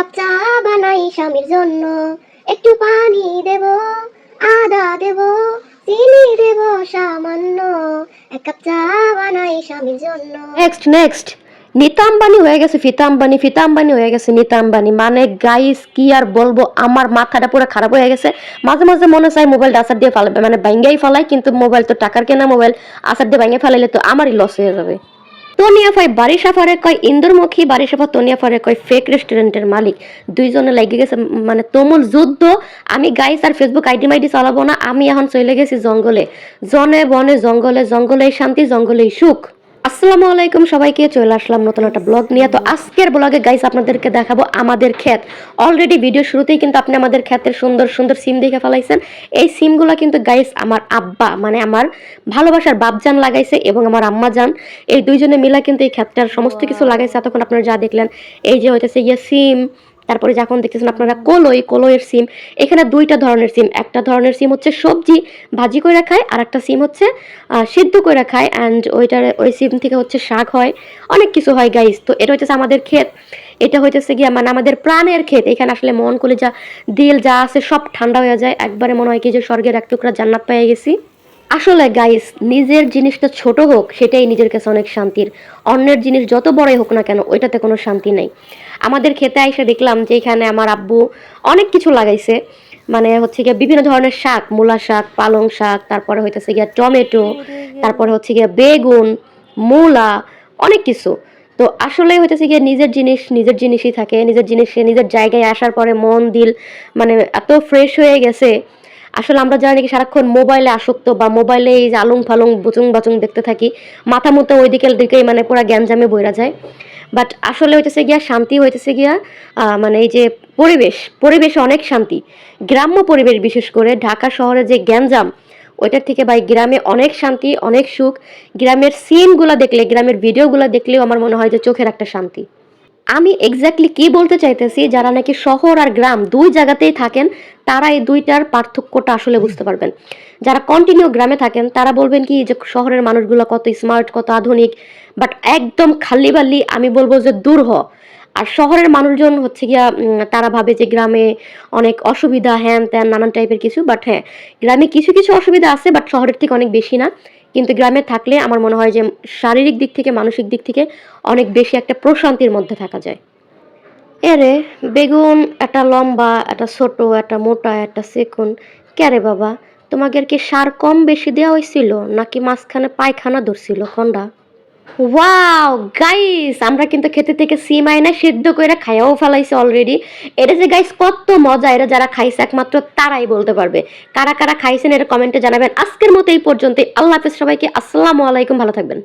Cup চা বানাই স্বামীর জন্য। একটু পানি দেব, আদা দেব, চিনি দেব সামান্য। এক কাপ চা বানাই স্বামীর জন্য। নেক্সট নেক্সট নিতা আম্বানি হয়ে গেছে ফিতা আম্বানি ফিতা আম্বানি হয়ে গেছে নিতা আম্বানি মানে গাইস কি আর বলব? আমার মাথাটা পুরো খারাপ হয়ে গেছে। মাঝে মাঝে মনে চাই মোবাইলটা আসার দিয়ে ফালাবে মানে ভাঙ্গাই ফালাই, কিন্তু মোবাইল তো টাকার কেনা মোবাইল। আসার দিয়ে ভাঙ্গে ফালাইলে তো আমারই লস হয়ে যাবে। তনিয়া ফাই বাড়ি সাফারে কয় ইন্দুরমুখী, বাড়ি সাফা তনিয়া ফারে কয় ফেক রেস্টুরেন্টের মালিক। দুইজনে লেগে গেছে মানে তুমুল যুদ্ধ। আমি গাইস আর ফেসবুক আইডি মাইডি চালাবো না, আমি এখন চলে গেছি জঙ্গলে। জনে বনে জঙ্গলে, জঙ্গলেই শান্তি, জঙ্গলেই সুখ। আসসালামু আলাইকুম সবাইকে চলে আসলাম নতুন একটা ব্লগ নিয়ে। তো আজকের ব্লগে গাইস আপনাদেরকে দেখাবো আমাদের ক্ষেত। অলরেডি ভিডিও শুরুতেই কিন্তু আপনি আমাদের ক্ষেতের সুন্দর সুন্দর সিম দেখে ফেলাইছেন। এই সিমগুলো কিন্তু গাইস আমার আব্বা মানে আমার ভালোবাসার বাপজান লাগাইছে এবং আমার আম্মা জান এই দুইজনে মিলা কিন্তু এই ক্ষেতটার সমস্ত কিছু লাগাইছে। এতক্ষণ আপনারা যা দেখলেন এই যে হইতেছে ইয়ে সিম তারপরে যখন দেখতেছেন আপনারা কলই, কলইয়ের সিম, এখানে দুইটা ধরনের সিম। একটা ধরনের সিম হচ্ছে সবজি ভাজি করে খায় আর একটা সিম হচ্ছে সিদ্ধ করে খায়। অ্যান্ড ওইটার, ওই সিম থেকে হচ্ছে শাক হয়। অনেক কিছু হয় গাইস তো এটা হচ্ছে আমাদের ক্ষেত। এটা হইতেছে গিয়া মানে আমাদের প্রাণের ক্ষেত। এখানে আসলে মন করে যা দিল যা আছে সব ঠান্ডা হয়ে যায়। একবারে মনে হয় কি যে স্বর্গের এক টুকরা জান্নাত পেয়ে গেছি। আসলে গাইস নিজের জিনিসটা ছোট হোক, সেটাই নিজের কাছে অনেক শান্তির। অন্যের জিনিস যত বড়ই হোক না কেন, ওইটাতে কোনো শান্তি নেই। আমাদের খেতে এসে দেখলাম যে এখানে আমার আব্বু অনেক কিছু লাগাইছে। মানে হচ্ছে গিয়ে বিভিন্ন ধরনের শাক, মূলা শাক, পালং শাক, তারপরে হইতেছে গিয়া টমেটো, তারপরে হচ্ছে গিয়া বেগুন, মূলা, অনেক কিছু। তো আসলে হইতেছে গিয়ে নিজের জিনিস নিজের জিনিসই থাকে। নিজের জিনিস নিজের জায়গায় আসার পরে মন, দিল মানে এত ফ্রেশ হয়ে গেছে আসলে আমরা যারা নাকি সারাক্ষণ মোবাইলে আসক্ত বা মোবাইলে এই যে আলুং ফালুং, বুচুং বাচুং দেখতে থাকি, মাথা মতো ওই দিকের দিকেই মানে পুরো গ্যাঞ্জামে বইরা যায়। বাট আসলে হইতেছে গিয়া শান্তি হইতেছে গিয়া মানে এই যে পরিবেশ, পরিবেশে অনেক শান্তি। গ্রাম্য পরিবেশ বিশেষ করে, ঢাকা শহরে যে গ্যাঞ্জাম, ওইটার থেকে ভাই গ্রামে অনেক শান্তি, অনেক সুখ। গ্রামের সিনগুলো দেখলে, গ্রামের ভিডিওগুলো দেখলেও আমার মনে হয় যে চোখের একটা শান্তি। আমি এক্স্যাক্টলি কি বলতে চাইতেছি, যারা নাকি শহর আর গ্রাম দুই জায়গাতেই থাকেন, তারা এই দুইটার পার্থক্যটা আসলে বুঝতে পারবেন। যারা কন্টিনিউ গ্রামে থাকেন, তারা বলবেন কি, যে শহরের মানুষগুলো কত স্মার্ট কত আধুনিক বাট একদম খালি বালি আমি বলব যে দূর হ আর শহরের মানুষজন হচ্ছে গিয়া তারা ভাবে যে গ্রামে অনেক অসুবিধা হ্যান ত্যান নানান টাইপের কিছু বাট হ্যাঁ গ্রামে কিছু কিছু অসুবিধা আছে বাট শহরের থেকে অনেক বেশি না। কিন্তু গ্রামে থাকলে আমার মনে হয় যে শারীরিক দিক থেকে, মানসিক দিক থেকে অনেক বেশি একটা প্রশান্তির মধ্যে থাকা যায়। এরে, বেগুন একটা লম্বা, একটা ছোট, একটা মোটা, একটা সেকুন ক্যারে বাবা? তোমাকে আর কি সার কম বেশি দেওয়া হয়েছিল নাকি মাঝখানে পায়খানা ধরছিল খন্ডা ওয়াও গাইস আমরা কিন্তু খেতে থেকে সিম আইনা সিদ্ধ করে খাইয়াও ফেলাইছি অলরেডি এটা যে গাইস কত মজা, এটা যারা খাইছে একমাত্র তারাই বলতে পারবে। কারা কারা খাইছেন, এটা কমেন্টে জানাবেন। আজকের মতো এই পর্যন্তই। আল্লাহ হাফেজ সবাইকে, আসসালামু আলাইকুম, ভালো থাকবেন।